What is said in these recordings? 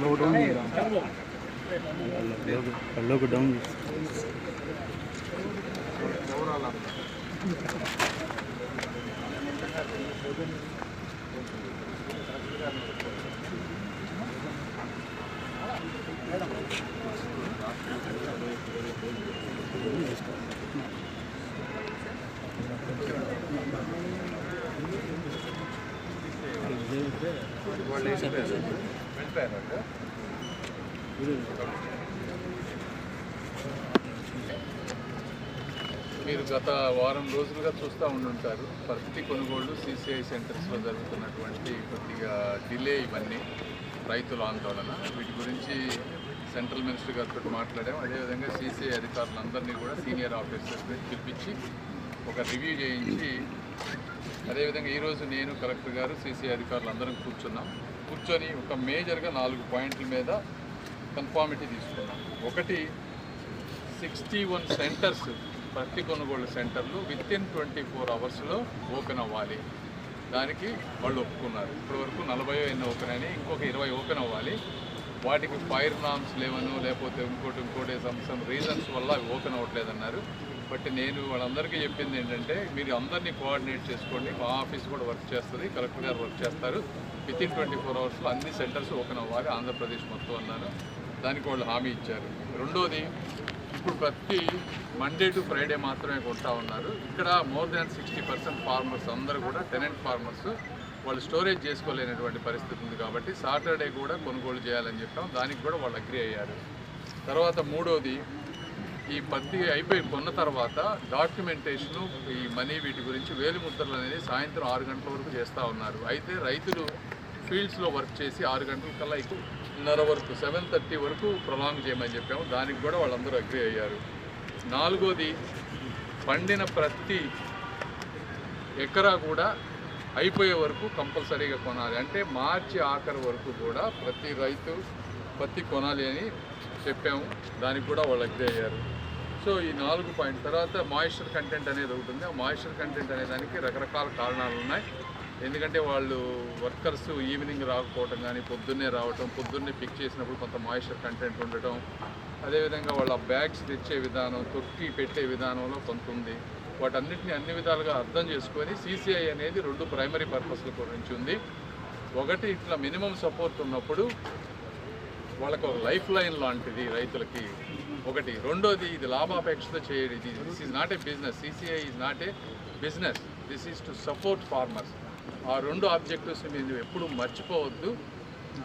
లో down Thank you. మీరు గత వారం రోజులుగా చూస్తూ ఉండుంటారు. ప్రతి కొనుగోళ్ళు సిసిఐ సెంటర్స్లో జరుగుతున్నటువంటి కొద్దిగా డిలే ఇవన్నీ రైతుల ఆందోళన. వీటి గురించి సెంట్రల్ మినిస్టర్ గారితో మాట్లాడాం అదేవిధంగా సిసిఐ అధికారులందరినీ కూడా సీనియర్ ఆఫీసర్స్ పిలిపించి ఒక రివ్యూ చేయించి అదేవిధంగా ఈరోజు నేను కలెక్టర్ గారు సీసీ అధికారులు అందరం కూర్చున్నాం. కూర్చొని ఒక మేజర్గా నాలుగు పాయింట్ల మీద కన్ఫార్మిటీ తీసుకున్నాం. ఒకటి సిక్స్టీ వన్ సెంటర్స్ ప్రతి కొనుగోలు సెంటర్లు విత్ ఇన్ ట్వంటీ ఫోర్ అవర్స్లో ఓపెన్ అవ్వాలి. దానికి వాళ్ళు ఒప్పుకున్నారు. ఇప్పటివరకు నలభై ఎన్ని ఓపెన్ అయినాయి ఇంకొక ఇరవై ఓపెన్ అవ్వాలి. వాటికి ఫైర్ నామ్స్ లేవను లేకపోతే ఇంకోటి ఇంకోటి సమ్ సమ్ రీజన్స్ వల్ల అవి ఓపెన్ అవ్వట్లేదన్నారు. బట్ నేను వాళ్ళందరికీ చెప్పింది ఏంటంటే మీరు అందరినీ కోఆర్డినేట్ చేసుకోండి. మా ఆఫీస్ కూడా వర్క్ చేస్తుంది కలెక్టర్ గారు వర్క్ చేస్తారు. విత్ ఇన్ ట్వంటీ ఫోర్ అవర్స్లో అన్ని సెంటర్స్ ఓపెన్ అవ్వాలి ఆంధ్రప్రదేశ్ మొత్తం అన్నాను. దానికి వాళ్ళు హామీ ఇచ్చారు. రెండోది ఇప్పుడు ప్రతి మండే టు ఫ్రైడే మాత్రమే కొంటా ఉన్నారు. ఇక్కడ more than sixty percent farmers అందరూ కూడా టెనెంట్ ఫార్మర్స్ వాళ్ళు స్టోరేజ్ చేసుకోలేనటువంటి పరిస్థితి ఉంది కాబట్టి సాటర్డే కూడా కొనుగోలు చేయాలని చెప్పాం. దానికి కూడా వాళ్ళు అగ్రి అయ్యారు. తర్వాత మూడోది ఈ పత్తి అయిపోయి కొన్న తర్వాత డాక్యుమెంటేషను ఈ మనీ వీటి గురించి వేలిముద్రలు అనేది సాయంత్రం ఆరు గంటల వరకు చేస్తూ ఉన్నారు. అయితే రైతులు ఫీల్డ్స్లో వర్క్ చేసి ఆరు గంటల కల్లా ఎక్కువన్నర వరకు సెవెన్ థర్టీ వరకు ప్రొలాంగ్ చేయమని చెప్పాము. దానికి కూడా వాళ్ళందరూ అగ్రి అయ్యారు. నాలుగోది పండిన ప్రతి ఎకరా కూడా అయిపోయే వరకు కంపల్సరీగా కొనాలి. అంటే మార్చి ఆఖరి వరకు కూడా ప్రతి రైతు పత్తి కొనాలి అని చెప్పాము. దానికి కూడా వాళ్ళు అగ్రి అయ్యారు. సో ఈ నాలుగు పాయింట్ తర్వాత మాయిశ్చర్ కంటెంట్ అనేది ఒకటి ఉంది. ఆ మాయిశ్చర్ కంటెంట్ అనే దానికి రకరకాల కారణాలు ఉన్నాయి. ఎందుకంటే వాళ్ళు వర్కర్స్ ఈవినింగ్ రాకపోవటం కానీ పొద్దున్నే రావటం పొద్దున్నే పిక్ చేసినప్పుడు కొంత మాయిశ్చర్ కంటెంట్ ఉండటం అదేవిధంగా వాళ్ళ బ్యాగ్స్ తెచ్చే విధానం తొక్కి పెట్టే విధానంలో కొంత ఉంది. వాటన్నిటిని అన్ని విధాలుగా అర్థం చేసుకొని సీసీఐ అనేది రెండు ప్రైమరీ పర్పస్ల గురించి ఉంది. ఒకటి ఇట్లా మినిమం సపోర్ట్ ఉన్నప్పుడు వాళ్ళకు ఒక లైఫ్ లైన్ లాంటిది రైతులకి. ఒకటి. రెండోది ఇది లాభాపేక్షతో చేయడం. ఇది this is not a business CCI is not a business this is to support farmers ఆ రెండు ఆబ్జెక్టివ్స్ మీరు ఎప్పుడు మర్చిపోవద్దు.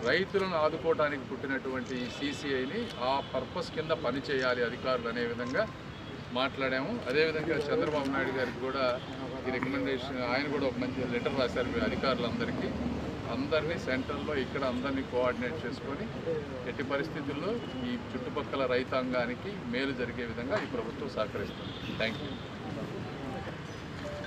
రైతులను ఆదుకోవడానికి పుట్టినటువంటి ఈ సీసీఐని ఆ పర్పస్ కింద పనిచేయాలి అధికారులు అనే విధంగా మాట్లాడాము. అదేవిధంగా చంద్రబాబు నాయుడు గారికి కూడా ఈ రికమెండేషన్ ఆయన కూడా ఒక మంచి లెటర్ రాశారు అధికారులందరికీ. అందరినీ సెంటర్లో ఇక్కడ అందరినీ కోఆర్డినేట్ చేసుకొని ఎట్టి పరిస్థితుల్లో ఈ చుట్టుపక్కల రైతాంగానికి మేలు జరిగే విధంగా ఈ ప్రభుత్వం సహకరిస్తుంది. Thank you